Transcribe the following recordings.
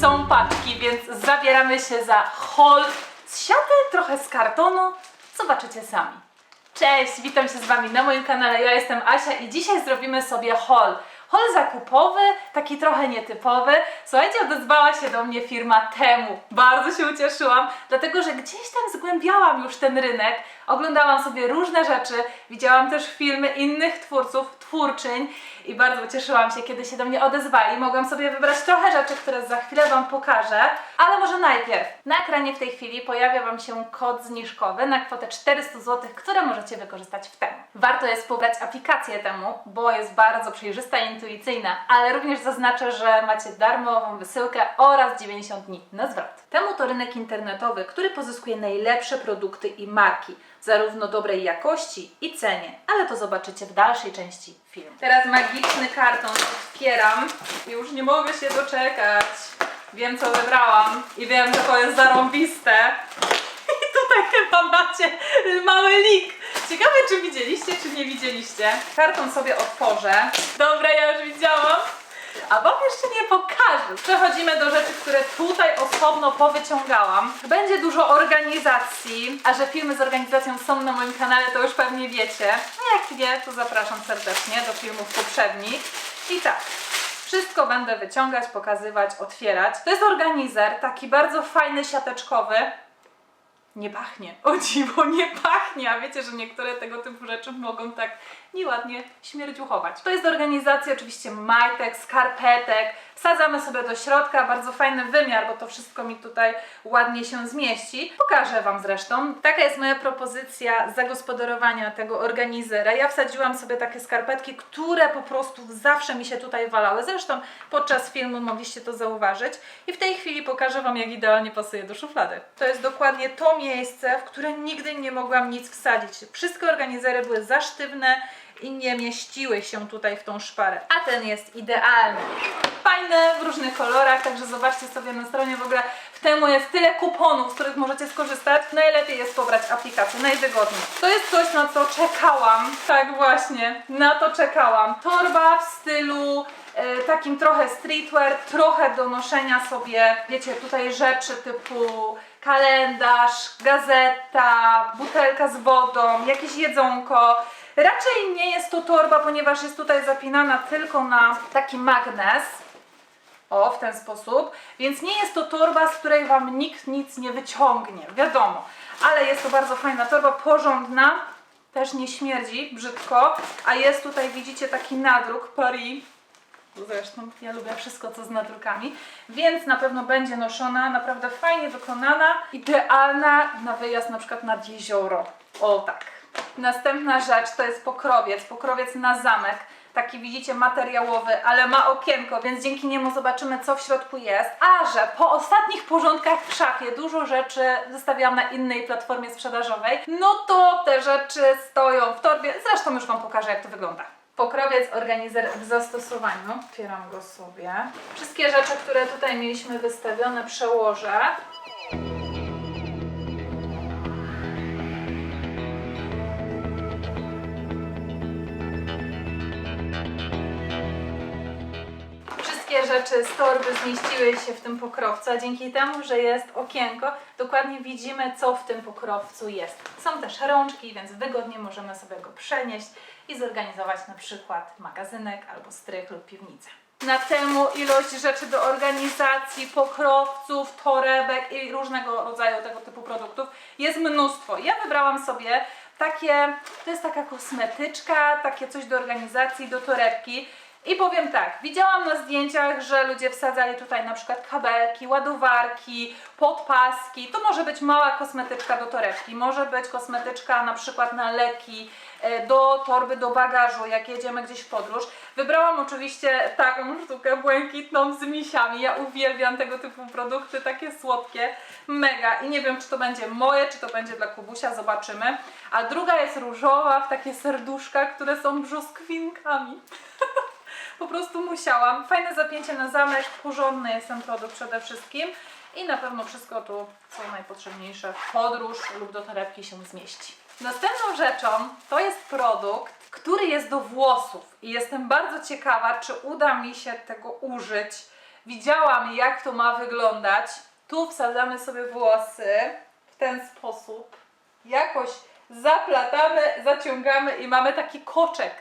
są paczki, więc zabieramy się za haul z siaty, trochę z kartonu. Zobaczycie sami. Cześć, witam się z Wami na moim kanale. Ja jestem Asia i dzisiaj zrobimy sobie haul. Haul zakupowy, taki trochę nietypowy. Słuchajcie, odezwała się do mnie firma Temu. Bardzo się ucieszyłam, dlatego że gdzieś tam zgłębiałam już ten rynek, oglądałam sobie różne rzeczy, widziałam też filmy innych twórców, twórczyń i bardzo ucieszyłam się, kiedy się do mnie odezwali. Mogłam sobie wybrać trochę rzeczy, które za chwilę Wam pokażę, ale może najpierw. Na ekranie w tej chwili pojawia Wam się kod zniżkowy na kwotę 400 zł, które możecie wykorzystać w temu. Warto jest pobrać aplikację temu, bo jest bardzo przejrzysta i intuicyjna, ale również zaznaczę, że macie darmową wysyłkę oraz 90 dni na zwrot. Temu to rynek internetowy, który pozyskuje najlepsze produkty i marki, zarówno dobrej jakości i cenie, ale to zobaczycie w dalszej części filmu. Teraz magiczny karton otwieram już nie mogę się doczekać. Wiem co wybrałam i wiem, że to jest zarąbiste. I tutaj chyba macie mały lik. Ciekawe, czy widzieliście, czy nie widzieliście. Karton sobie otworzę. Dobra, ja już widziałam. A Wam jeszcze nie pokażę. Przechodzimy do rzeczy, które tutaj osobno powyciągałam. Będzie dużo organizacji, a że filmy z organizacją są na moim kanale, to już pewnie wiecie. No jak nie, to zapraszam serdecznie do filmów poprzednich. I tak, wszystko będę wyciągać, pokazywać, otwierać. To jest organizer, taki bardzo fajny, siateczkowy. Nie pachnie. O dziwo, nie pachnie. A wiecie, że niektóre tego typu rzeczy mogą tak nieładnie śmierdziuchować. To jest do organizacji oczywiście majtek, skarpetek. Wsadzamy sobie do środka, bardzo fajny wymiar, bo to wszystko mi tutaj ładnie się zmieści. Pokażę Wam zresztą. Taka jest moja propozycja zagospodarowania tego organizera. Ja wsadziłam sobie takie skarpetki, które po prostu zawsze mi się tutaj walały. Zresztą podczas filmu mogliście to zauważyć. I w tej chwili pokażę Wam, jak idealnie pasuje do szuflady. To jest dokładnie to miejsce, w które nigdy nie mogłam nic wsadzić. Wszystkie organizery były za sztywne i nie mieściły się tutaj w tą szparę. A ten jest idealny. Fajny, w różnych kolorach, także zobaczcie sobie na stronie w ogóle w temu jest tyle kuponów, z których możecie skorzystać. Najlepiej jest pobrać aplikację, najwygodniej. To jest coś, na co czekałam. Tak właśnie, na to czekałam. Torba w stylu e, takim trochę streetwear, trochę do noszenia sobie, wiecie, tutaj rzeczy typu kalendarz, gazeta, butelka z wodą, jakieś jedzonko. Raczej nie jest to torba, ponieważ jest tutaj zapinana tylko na taki magnes. O, w ten sposób. Więc nie jest to torba, z której Wam nikt nic nie wyciągnie, wiadomo. Ale jest to bardzo fajna torba, porządna. Też nie śmierdzi brzydko. A jest tutaj, widzicie, taki nadruk Paris. Zresztą ja lubię wszystko, co z nadrukami, więc na pewno będzie noszona, naprawdę fajnie wykonana, idealna na wyjazd na przykład nad jezioro. O tak. Następna rzecz to jest pokrowiec, pokrowiec na zamek. Taki widzicie materiałowy, ale ma okienko, więc dzięki niemu zobaczymy co w środku jest. A że po ostatnich porządkach w szafie dużo rzeczy zostawiłam na innej platformie sprzedażowej, no to te rzeczy stoją w torbie. Zresztą już Wam pokażę jak to wygląda. Pokrowiec, organizer w zastosowaniu. Otwieram go sobie. Wszystkie rzeczy, które tutaj mieliśmy wystawione, przełożę. Rzeczy z torby zmieściły się w tym pokrowcu, a dzięki temu, że jest okienko, dokładnie widzimy, co w tym pokrowcu jest. Są też rączki, więc wygodnie możemy sobie go przenieść i zorganizować na przykład magazynek albo strych lub piwnicę. Na temu ilość rzeczy do organizacji, pokrowców, torebek i różnego rodzaju tego typu produktów jest mnóstwo. Ja wybrałam sobie takie, to jest taka kosmetyczka, takie coś do organizacji, do torebki. I powiem tak, widziałam na zdjęciach, że ludzie wsadzali tutaj na przykład kabelki, ładowarki, podpaski. To może być mała kosmetyczka do torebki, może być kosmetyczka na przykład na leki, e, do torby, do bagażu, jak jedziemy gdzieś w podróż. Wybrałam oczywiście taką sztukę błękitną z misiami. Ja uwielbiam tego typu produkty, takie słodkie, mega. I nie wiem, czy to będzie moje, czy to będzie dla Kubusia, zobaczymy. A druga jest różowa, w takie serduszka, które są brzoskwinkami. Po prostu musiałam. Fajne zapięcie na zamek, porządny jest ten produkt przede wszystkim. I na pewno wszystko tu, co najpotrzebniejsze w podróż lub do torebki się zmieści. Następną rzeczą to jest produkt, który jest do włosów. I jestem bardzo ciekawa, czy uda mi się tego użyć widziałam jak to ma wyglądać. Tu wsadzamy sobie włosy w ten sposób. Jakoś zaplatamy, zaciągamy i mamy taki koczek.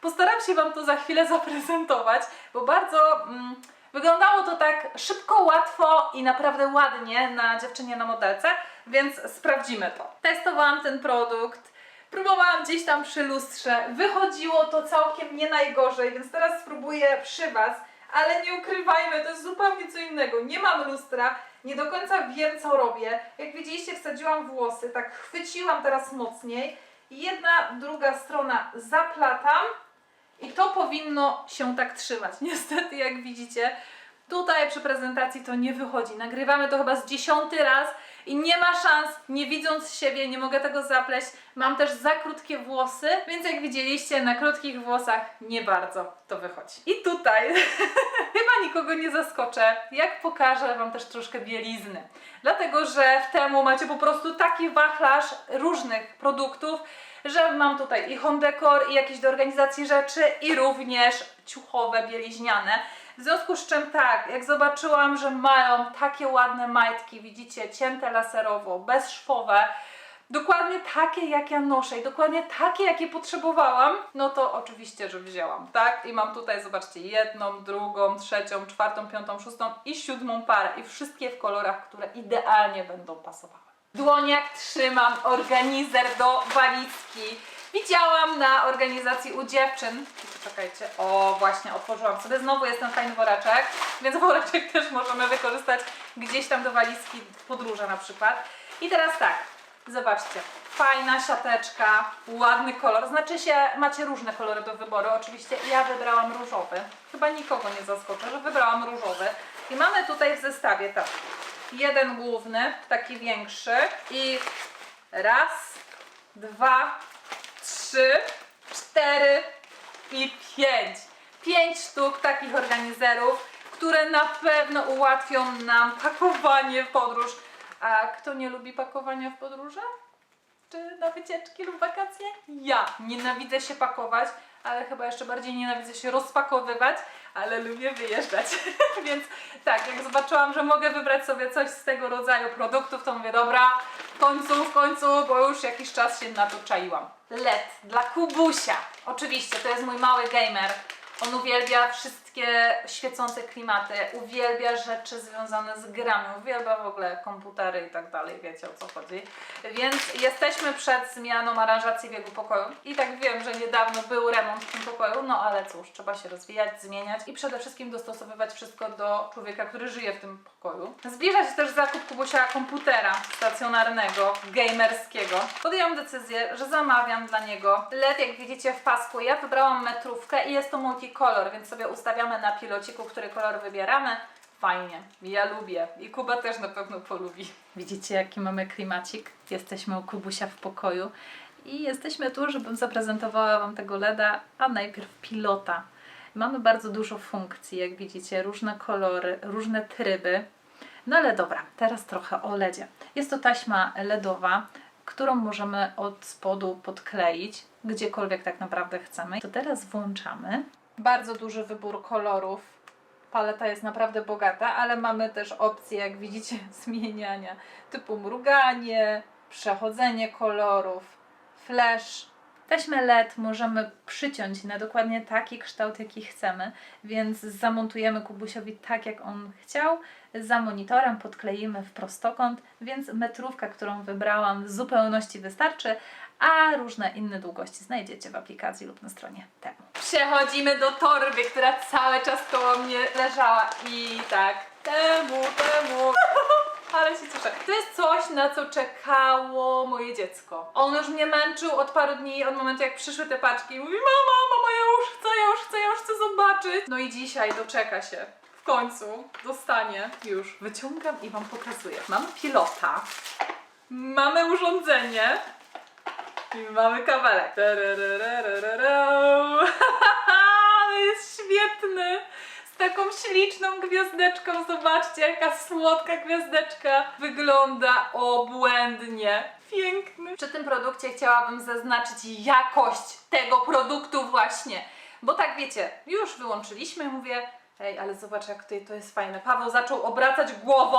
Postaram się Wam to za chwilę zaprezentować, bo bardzo mm, wyglądało to tak szybko, łatwo i naprawdę ładnie na dziewczynie na modelce, więc sprawdzimy to. Testowałam ten produkt, próbowałam gdzieś tam przy lustrze, wychodziło to całkiem nie najgorzej, więc teraz spróbuję przy Was, ale nie ukrywajmy, to jest zupełnie co innego. Nie mam lustra, nie do końca wiem co robię. Jak widzieliście, wsadziłam włosy, tak chwyciłam teraz mocniej. Jedna, druga strona zaplatam i to powinno się tak trzymać. Niestety, jak widzicie, tutaj przy prezentacji to nie wychodzi. Nagrywamy to chyba z dziesiąty raz i nie ma szans, nie widząc siebie, nie mogę tego zapleść. Mam też za krótkie włosy, więc jak widzieliście, na krótkich włosach nie bardzo to wychodzi. I tutaj chyba nikogo nie zaskoczę, jak pokażę Wam też troszkę bielizny. Dlatego, że w temu macie po prostu taki wachlarz różnych produktów, że mam tutaj i home decor, i jakieś do organizacji rzeczy, i również ciuchowe, bieliźniane. W związku z czym tak, jak zobaczyłam, że mają takie ładne majtki, widzicie, cięte laserowo, bezszwowe, dokładnie takie jak ja noszę i dokładnie takie jakie potrzebowałam, no to oczywiście, że wzięłam, tak? I mam tutaj, zobaczcie, jedną, drugą, trzecią, czwartą, piątą, szóstą i siódmą parę i wszystkie w kolorach, które idealnie będą pasowały. W dłoniach trzymam organizer do walizki. Widziałam na organizacji u dziewczyn. Czekajcie, o właśnie, otworzyłam sobie. Znowu jest ten fajny woreczek, więc woreczek też możemy wykorzystać gdzieś tam do walizki w podróże na przykład. I teraz tak, zobaczcie, fajna siateczka, ładny kolor. Znaczy się, macie różne kolory do wyboru. Oczywiście ja wybrałam różowy. Chyba nikogo nie zaskoczę, że wybrałam różowy. I mamy tutaj w zestawie tak, jeden główny, taki większy i raz, dwa, trzy, cztery i pięć. Pięć sztuk takich organizerów, które na pewno ułatwią nam pakowanie w podróż. A kto nie lubi pakowania w podróże? Czy na wycieczki lub wakacje? Ja nienawidzę się pakować, ale chyba jeszcze bardziej nienawidzę się rozpakowywać, ale lubię wyjeżdżać. Więc tak, jak zobaczyłam, że mogę wybrać sobie coś z tego rodzaju produktów, to mówię, dobra, w końcu, w końcu, bo już jakiś czas się na to czaiłam. LED dla Kubusia. Oczywiście, to jest mój mały gamer. On uwielbia wszystkie świecące klimaty, uwielbia rzeczy związane z grami, uwielbia w ogóle komputery i tak dalej, wiecie o co chodzi. Więc jesteśmy przed zmianą aranżacji biegu pokoju i tak wiem, że niedawno był remont w tym pokoju, no ale cóż, trzeba się rozwijać, zmieniać i przede wszystkim dostosowywać wszystko do człowieka, który żyje w tym pokoju. Zbliża się też zakup Kubusia komputera stacjonarnego, gamerskiego. Podjęłam decyzję, że zamawiam dla niego LED, jak widzicie w pasku. Ja wybrałam metrówkę i jest to multicolor, więc sobie ustawiamy na pilociku, który kolor wybieramy. Fajnie, ja lubię i Kuba też na pewno polubi. Widzicie jaki mamy klimacik? Jesteśmy u Kubusia w pokoju i jesteśmy tu, żebym zaprezentowała Wam tego LEDa, a najpierw pilota. Mamy bardzo dużo funkcji, jak widzicie, różne kolory, różne tryby. No ale dobra, teraz trochę o LEDzie. Jest to taśma LEDowa, którą możemy od spodu podkleić, gdziekolwiek tak naprawdę chcemy. To teraz włączamy. Bardzo duży wybór kolorów. Paleta jest naprawdę bogata, ale mamy też opcje, jak widzicie, zmieniania typu mruganie, przechodzenie kolorów, flash. Taśmę LED możemy przyciąć na dokładnie taki kształt, jaki chcemy, więc zamontujemy Kubusiowi tak, jak on chciał. Za monitorem podkleimy w prostokąt, więc metrówka, którą wybrałam w zupełności wystarczy, a różne inne długości znajdziecie w aplikacji lub na stronie temu. Przechodzimy do torby, która cały czas koło mnie leżała i tak, temu, temu. Ale się cieszę. To jest coś, na co czekało moje dziecko. On już mnie męczył od paru dni, od momentu jak przyszły te paczki mówi mama, mama, ja już chcę, ja już chcę, ja już chcę zobaczyć. No i dzisiaj doczeka się. W końcu dostanie. Już wyciągam i Wam pokazuję. Mamy pilota, mamy urządzenie i mamy kabelek. Ale jest świetny! Z taką śliczną gwiazdeczką. Zobaczcie, jaka słodka gwiazdeczka. Wygląda obłędnie. Piękny. Przy tym produkcie chciałabym zaznaczyć jakość tego produktu właśnie. Bo tak wiecie, już wyłączyliśmy, mówię, Ej, ale zobacz jak tutaj to jest fajne. Paweł zaczął obracać głową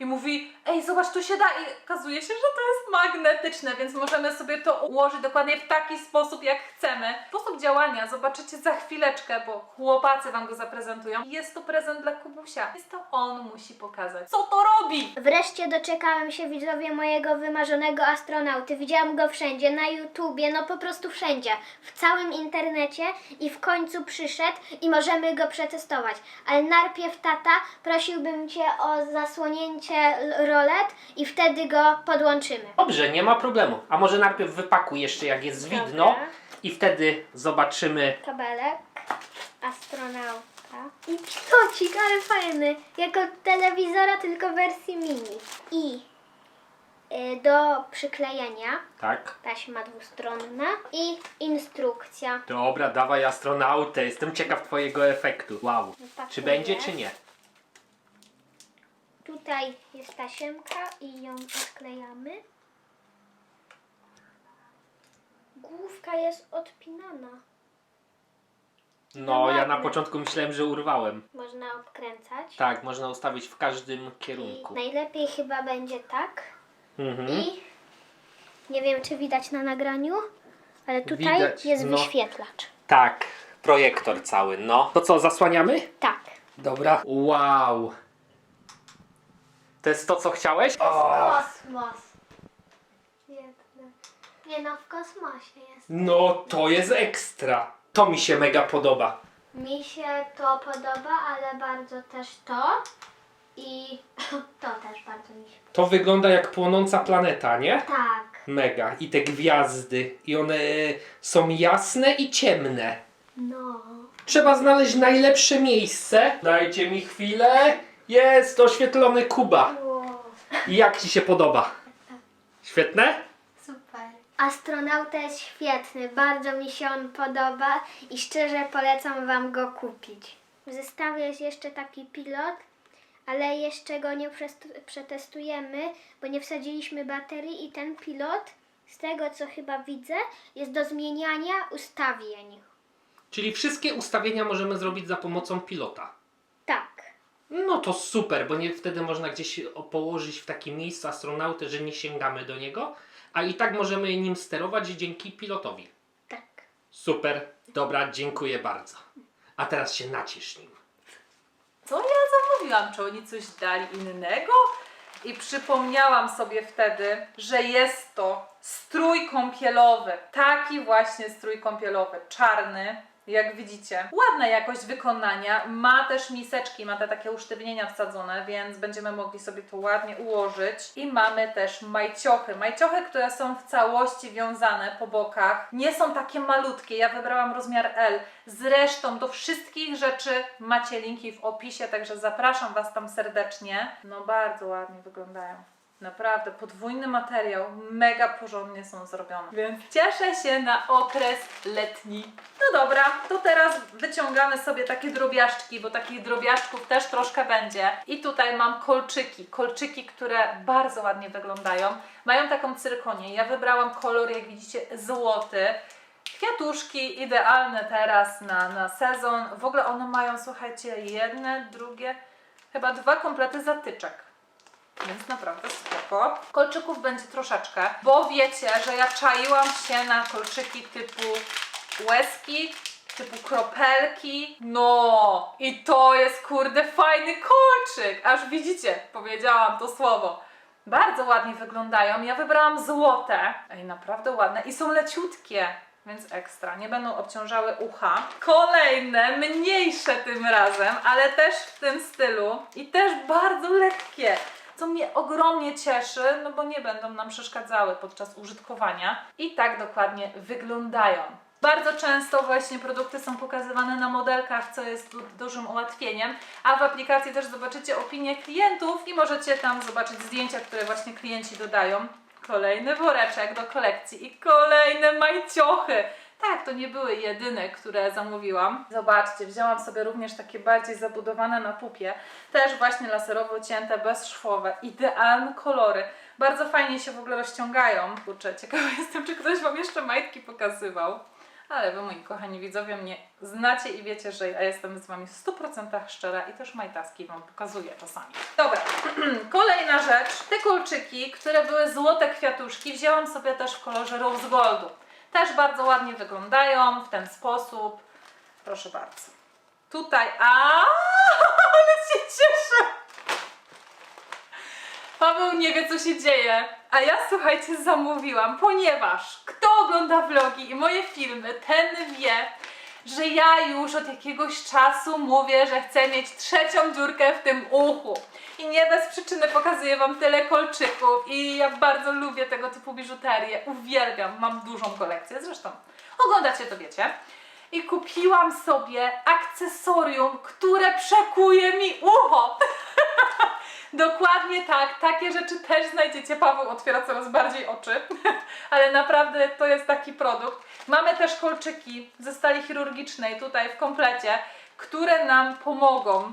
i mówi, ej, zobacz, tu się da i okazuje się, że to jest magnetyczne, więc możemy sobie to ułożyć dokładnie w taki sposób, jak chcemy. Sposób działania zobaczycie za chwileczkę, bo chłopacy Wam go zaprezentują. Jest to prezent dla Kubusia, więc to on musi pokazać, co to robi. Wreszcie doczekałem się widzowie mojego wymarzonego astronauty. Widziałam go wszędzie, na YouTubie, no po prostu wszędzie. W całym internecie i w końcu przyszedł i możemy go przetestować. Ale najpierw tata prosiłbym cię o zasłonięcie l- rolet i wtedy go podłączymy. Dobrze, nie ma problemu. A może najpierw wypakuj jeszcze jak jest Dobra. widno i wtedy zobaczymy. Kabelek, astronauta i pilocik, ale fajny. Jak od telewizora, tylko w wersji mini. I do przyklejenia Tak. taśma dwustronna i instrukcja. Dobra, dawaj astronautę. Jestem ciekaw twojego efektu. Wow. Wypakuję. Czy będzie, czy nie? Tutaj jest tasiemka i ją odklejamy. Główka jest odpinana. No, ja na początku myślałem, że urwałem. Można obkręcać. Tak, można ustawić w każdym I kierunku. najlepiej chyba będzie tak. Mhm. I nie wiem, czy widać na nagraniu, ale tutaj Widać, jest no. wyświetlacz. Tak, projektor cały, no. To co, zasłaniamy? Tak. Dobra. Wow. To jest to, co chciałeś? Kosmos. Nie no, w kosmosie jest. No, to jest ekstra. To mi się mega podoba. Mi się to podoba, ale bardzo też to. I to też bardzo mi się To wygląda jak płonąca planeta, nie? Tak. Mega. I te gwiazdy. I one są jasne i ciemne. No. Trzeba znaleźć najlepsze miejsce. Dajcie mi chwilę. Jest oświetlony Kuba. Wow. I jak Ci się podoba? Świetne? Super. Astronauta jest świetny, bardzo mi się on podoba i szczerze polecam Wam go kupić. W zestawie jest jeszcze taki pilot, ale jeszcze go nie przetestujemy, bo nie wsadziliśmy baterii i ten pilot, z tego co chyba widzę, jest do zmieniania ustawień. Czyli wszystkie ustawienia możemy zrobić za pomocą pilota. Tak. No to super, bo nie, wtedy można gdzieś położyć w takie miejsce astronautę, że nie sięgamy do niego, a i tak możemy nim sterować dzięki pilotowi. Tak. Super, dobra, dziękuję bardzo. A teraz się naciesz nim. Co ja zamówiłam? Czy oni coś dali innego? I przypomniałam sobie wtedy, że jest to strój kąpielowy. Taki właśnie strój kąpielowy, czarny. Jak widzicie, ładna jakość wykonania. Ma też miseczki, ma te takie usztywnienia wsadzone, więc będziemy mogli sobie to ładnie ułożyć. I mamy też majciochy. Majciochy, które są w całości wiązane po bokach. Nie są takie malutkie. Ja wybrałam rozmiar L. Zresztą do wszystkich rzeczy macie linki w opisie, także zapraszam Was tam serdecznie. No bardzo ładnie wyglądają. Naprawdę, podwójny materiał, mega porządnie są zrobione. Więc cieszę się na okres letni. No dobra, to teraz wyciągamy sobie takie drobiażdżki, bo takich drobiażdżków też troszkę będzie. I tutaj mam kolczyki, kolczyki, które bardzo ładnie wyglądają. Mają taką cyrkonię. Ja wybrałam kolor, jak widzicie, złoty. Kwiatuszki idealne teraz na, na sezon. W ogóle one mają, słuchajcie, jedne, drugie, chyba dwa komplety zatyczek. Więc naprawdę spoko. Kolczyków będzie troszeczkę, bo wiecie, że ja czaiłam się na kolczyki typu łezki, typu kropelki. No i to jest kurde fajny kolczyk. Aż widzicie, powiedziałam to słowo. Bardzo ładnie wyglądają. Ja wybrałam złote. Ej, naprawdę ładne i są leciutkie. Więc ekstra, nie będą obciążały ucha. Kolejne, mniejsze tym razem, ale też w tym stylu i też bardzo lekkie co mnie ogromnie cieszy, no bo nie będą nam przeszkadzały podczas użytkowania. I tak dokładnie wyglądają. Bardzo często właśnie produkty są pokazywane na modelkach, co jest du- dużym ułatwieniem, a w aplikacji też zobaczycie opinie klientów i możecie tam zobaczyć zdjęcia, które właśnie klienci dodają. Kolejny woreczek do kolekcji i kolejne majciochy. Tak, to nie były jedyne, które zamówiłam. Zobaczcie, wzięłam sobie również takie bardziej zabudowane na pupie. Też właśnie laserowo cięte, bezszwowe. Idealne kolory. Bardzo fajnie się w ogóle rozciągają. Kurczę, ciekawa jestem, czy ktoś Wam jeszcze majtki pokazywał. Ale wy, moi kochani widzowie, mnie znacie i wiecie, że ja jestem z wami w 100% szczera i też majtaski wam pokazuję czasami. Dobra, kolejna rzecz. Te kolczyki, które były złote kwiatuszki, wzięłam sobie też w kolorze rose goldu. Też bardzo ładnie wyglądają w ten sposób. Proszę bardzo. Tutaj, a ale się cieszę! Paweł nie wie, co się dzieje, a ja słuchajcie, zamówiłam, ponieważ kto ogląda vlogi i moje filmy, ten wie, że ja już od jakiegoś czasu mówię, że chcę mieć trzecią dziurkę w tym uchu. I nie bez przyczyny pokazuję Wam tyle kolczyków i ja bardzo lubię tego typu biżuterię. Uwielbiam, mam dużą kolekcję, zresztą oglądacie to wiecie. I kupiłam sobie akcesorium, które przekuje mi ucho. Dokładnie tak, takie rzeczy też znajdziecie. Paweł otwiera coraz bardziej oczy, ale naprawdę to jest taki produkt. Mamy też kolczyki ze stali chirurgicznej tutaj w komplecie, które nam pomogą.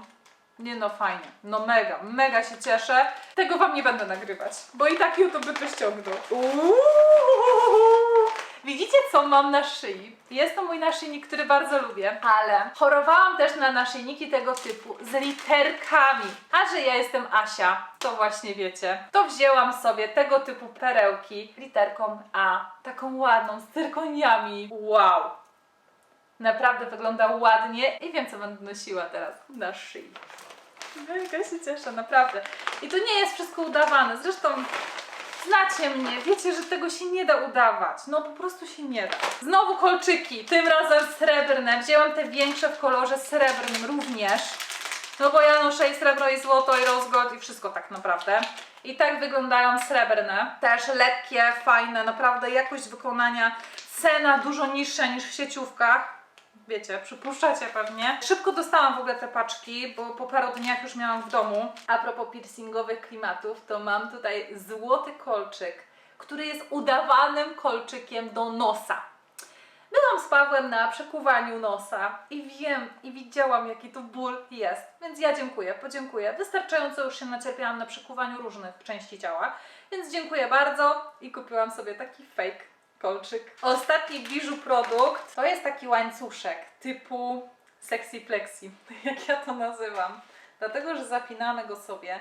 Nie no, fajnie, no mega, mega się cieszę. Tego Wam nie będę nagrywać, bo i tak YouTube by to ściągnął. Uuu! Widzicie, co mam na szyi? Jest to mój naszyjnik, który bardzo lubię, ale chorowałam też na naszyjniki tego typu z literkami. A że ja jestem Asia, to właśnie wiecie, to wzięłam sobie tego typu perełki literką A, taką ładną, z cyrkoniami. Wow! Naprawdę wygląda ładnie i wiem, co będę nosiła teraz na szyi. Mega się cieszę, naprawdę. I to nie jest wszystko udawane. Zresztą znacie mnie, wiecie, że tego się nie da udawać. No po prostu się nie da. Znowu kolczyki, tym razem srebrne. Wzięłam te większe w kolorze srebrnym również. No bo ja noszę i srebro, i złoto, i rose gold, i wszystko tak naprawdę. I tak wyglądają srebrne. Też lekkie, fajne, naprawdę jakość wykonania. Cena dużo niższa niż w sieciówkach wiecie, przypuszczacie pewnie. Szybko dostałam w ogóle te paczki, bo po paru dniach już miałam w domu. A propos piercingowych klimatów, to mam tutaj złoty kolczyk, który jest udawanym kolczykiem do nosa. Byłam z Pawłem na przekuwaniu nosa i wiem i widziałam jaki to ból jest, więc ja dziękuję, podziękuję. Wystarczająco już się nacierpiałam na przekuwaniu różnych części ciała, więc dziękuję bardzo i kupiłam sobie taki fake kolczyk. Ostatni biżu produkt to jest taki łańcuszek typu sexy plexi, jak ja to nazywam. Dlatego, że zapinamy go sobie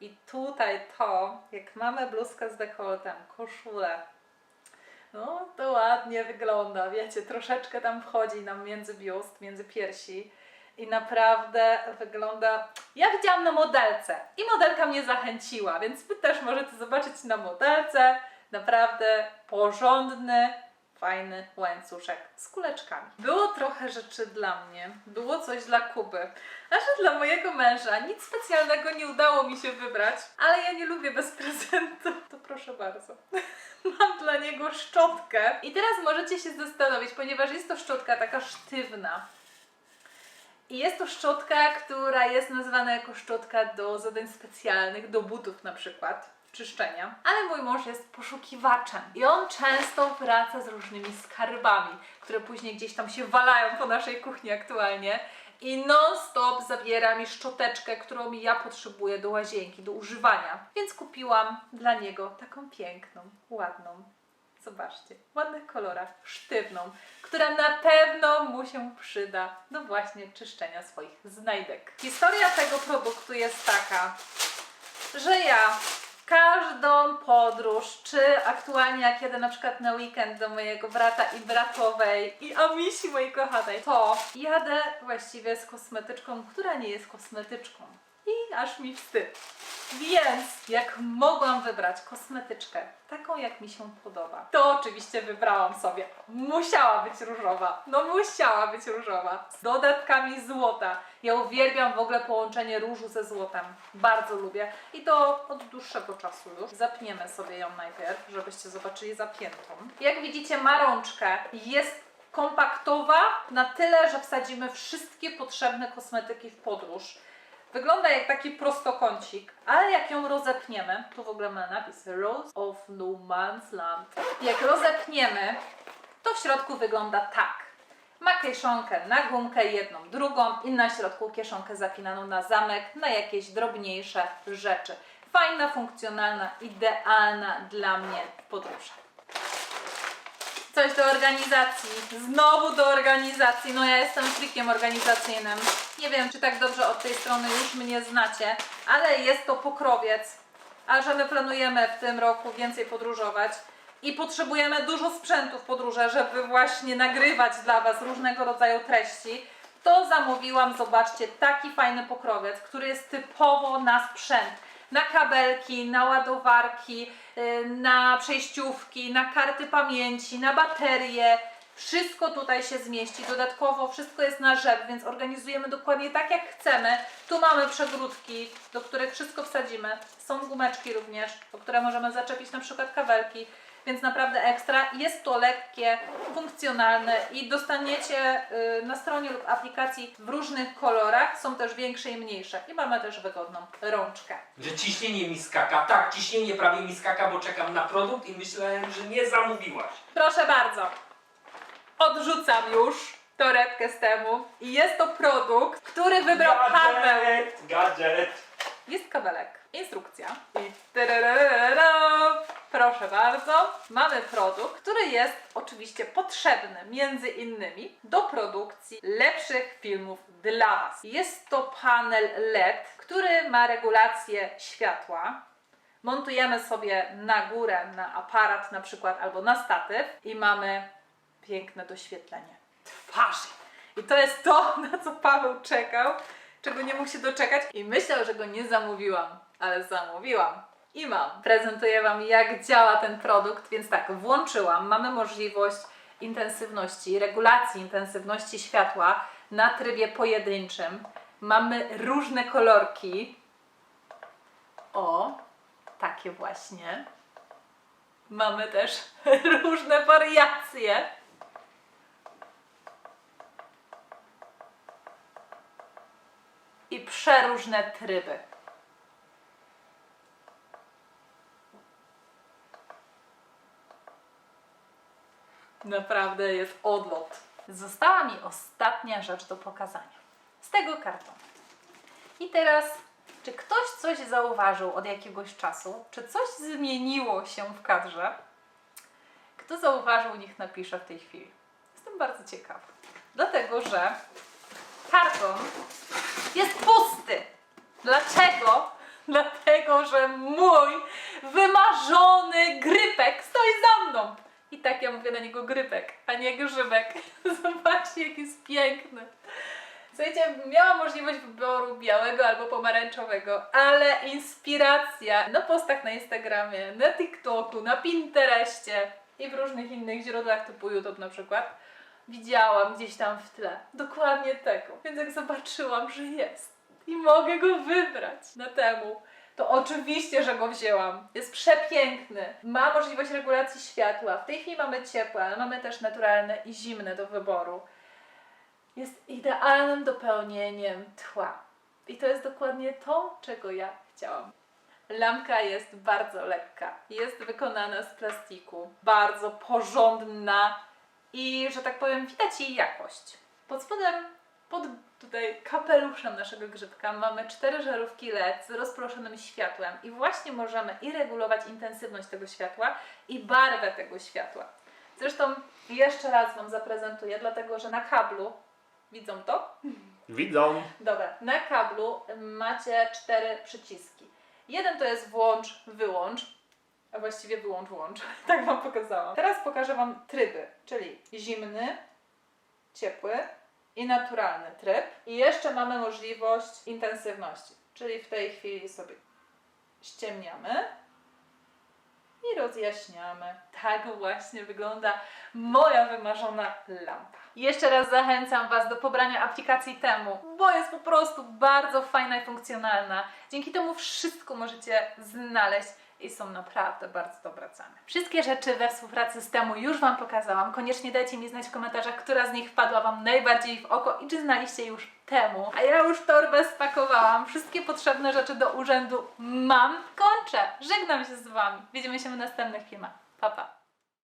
i tutaj to, jak mamy bluzkę z dekoltem, koszulę, no to ładnie wygląda, wiecie, troszeczkę tam wchodzi nam między biust, między piersi i naprawdę wygląda... Ja widziałam na modelce i modelka mnie zachęciła, więc Wy też możecie zobaczyć na modelce. Naprawdę porządny, fajny łańcuszek z kuleczkami. Było trochę rzeczy dla mnie, było coś dla Kuby, a że dla mojego męża nic specjalnego nie udało mi się wybrać, ale ja nie lubię bez prezentu, to proszę bardzo. Mam dla niego szczotkę i teraz możecie się zastanowić, ponieważ jest to szczotka taka sztywna. I jest to szczotka, która jest nazywana jako szczotka do zadań specjalnych, do butów na przykład, czyszczenia. Ale mój mąż jest poszukiwaczem i on często wraca z różnymi skarbami, które później gdzieś tam się walają po naszej kuchni aktualnie. I non-stop zabiera mi szczoteczkę, którą ja potrzebuję do łazienki, do używania. Więc kupiłam dla niego taką piękną, ładną, zobaczcie, w ładnych kolorach, sztywną, która na pewno mu się przyda do właśnie czyszczenia swoich znajdek. Historia tego produktu jest taka, że ja każdą podróż, czy aktualnie jak jedę na przykład na weekend do mojego brata i bratowej i Amisi mojej kochanej, to jadę właściwie z kosmetyczką, która nie jest kosmetyczką. I aż mi wstyd. Więc jak mogłam wybrać kosmetyczkę, taką jak mi się podoba, to oczywiście wybrałam sobie. Musiała być różowa. No musiała być różowa. Z dodatkami złota. Ja uwielbiam w ogóle połączenie różu ze złotem. Bardzo lubię. I to od dłuższego czasu już. Zapniemy sobie ją najpierw, żebyście zobaczyli zapiętą. Jak widzicie ma rączkę. Jest kompaktowa na tyle, że wsadzimy wszystkie potrzebne kosmetyki w podróż. Wygląda jak taki prostokącik, ale jak ją rozepniemy, tu w ogóle ma napis Rose of No Man's Land. Jak rozepniemy, to w środku wygląda tak. Ma kieszonkę na gumkę, jedną, drugą i na środku kieszonkę zapinaną na zamek, na jakieś drobniejsze rzeczy. Fajna, funkcjonalna, idealna dla mnie w podróżach. Coś do organizacji. Znowu do organizacji. No ja jestem frikiem organizacyjnym. Nie wiem, czy tak dobrze od tej strony już mnie znacie, ale jest to pokrowiec. A że my planujemy w tym roku więcej podróżować i potrzebujemy dużo sprzętu w podróże, żeby właśnie nagrywać dla Was różnego rodzaju treści, to zamówiłam, zobaczcie, taki fajny pokrowiec, który jest typowo na sprzęt. Na kabelki, na ładowarki, yy, na przejściówki, na karty pamięci, na baterie. Wszystko tutaj się zmieści. Dodatkowo wszystko jest na rzep, więc organizujemy dokładnie tak jak chcemy. Tu mamy przegródki, do których wszystko wsadzimy. Są gumeczki również, po które możemy zaczepić na przykład kabelki. Więc naprawdę ekstra. Jest to lekkie, funkcjonalne i dostaniecie y, na stronie lub aplikacji w różnych kolorach. Są też większe i mniejsze. I mamy też wygodną rączkę. Że ciśnienie mi skaka. Tak, ciśnienie prawie mi skaka, bo czekam na produkt i myślałem, że nie zamówiłaś. Proszę bardzo. Odrzucam już torebkę z temu. I jest to produkt, który wybrał Paweł. Gadżet, gadżet. Jest kabelek, instrukcja. I tyryryryryrym. proszę bardzo, mamy produkt, który jest oczywiście potrzebny między innymi do produkcji lepszych filmów dla Was. Jest to panel LED, który ma regulację światła. Montujemy sobie na górę, na aparat na przykład albo na statyw i mamy piękne doświetlenie twarzy. I to jest to, na co Paweł czekał, czego nie mógł się doczekać i myślał, że go nie zamówiłam, ale zamówiłam. I mam. Prezentuję Wam, jak działa ten produkt, więc tak, włączyłam. Mamy możliwość intensywności, regulacji intensywności światła na trybie pojedynczym. Mamy różne kolorki. O, takie właśnie. Mamy też różne wariacje. I przeróżne tryby. Naprawdę jest odlot. Została mi ostatnia rzecz do pokazania. Z tego kartonu. I teraz, czy ktoś coś zauważył od jakiegoś czasu? Czy coś zmieniło się w kadrze? Kto zauważył, niech napisze w tej chwili. Jestem bardzo ciekawa. Dlatego, że karton jest pusty. Dlaczego? Dlatego, że mój wymarzony grypek stoi za mną. I tak ja mówię na niego grypek, a nie grzybek. Zobaczcie, jak jest piękny. Słuchajcie, miałam możliwość wyboru białego albo pomarańczowego, ale inspiracja na postach na Instagramie, na TikToku, na Pinterestie i w różnych innych źródłach typu YouTube na przykład widziałam gdzieś tam w tle. Dokładnie tego. Więc jak zobaczyłam, że jest i mogę go wybrać na temu, to oczywiście, że go wzięłam. Jest przepiękny. Ma możliwość regulacji światła. W tej chwili mamy ciepłe, ale mamy też naturalne i zimne do wyboru. Jest idealnym dopełnieniem tła. I to jest dokładnie to, czego ja chciałam. Lampka jest bardzo lekka. Jest wykonana z plastiku. Bardzo porządna i, że tak powiem, widać jej jakość. Pod spodem, pod tutaj kapeluszem naszego grzybka mamy cztery żarówki LED z rozproszonym światłem i właśnie możemy i regulować intensywność tego światła i barwę tego światła. Zresztą jeszcze raz Wam zaprezentuję, dlatego że na kablu, widzą to? Widzą. Dobra, na kablu macie cztery przyciski. Jeden to jest włącz, wyłącz, a właściwie wyłącz, włącz. Tak Wam pokazałam. Teraz pokażę Wam tryby, czyli zimny, ciepły i naturalny tryb. I jeszcze mamy możliwość intensywności, czyli w tej chwili sobie ściemniamy i rozjaśniamy. Tak właśnie wygląda moja wymarzona lampa. Jeszcze raz zachęcam Was do pobrania aplikacji temu, bo jest po prostu bardzo fajna i funkcjonalna. Dzięki temu wszystko możecie znaleźć i są naprawdę bardzo dobre ceny. Wszystkie rzeczy we współpracy z temu już Wam pokazałam. Koniecznie dajcie mi znać w komentarzach, która z nich wpadła Wam najbardziej w oko i czy znaliście już temu. A ja już torbę spakowałam. Wszystkie potrzebne rzeczy do urzędu mam. Kończę. Żegnam się z Wami. Widzimy się w następnych filmach. Pa, pa.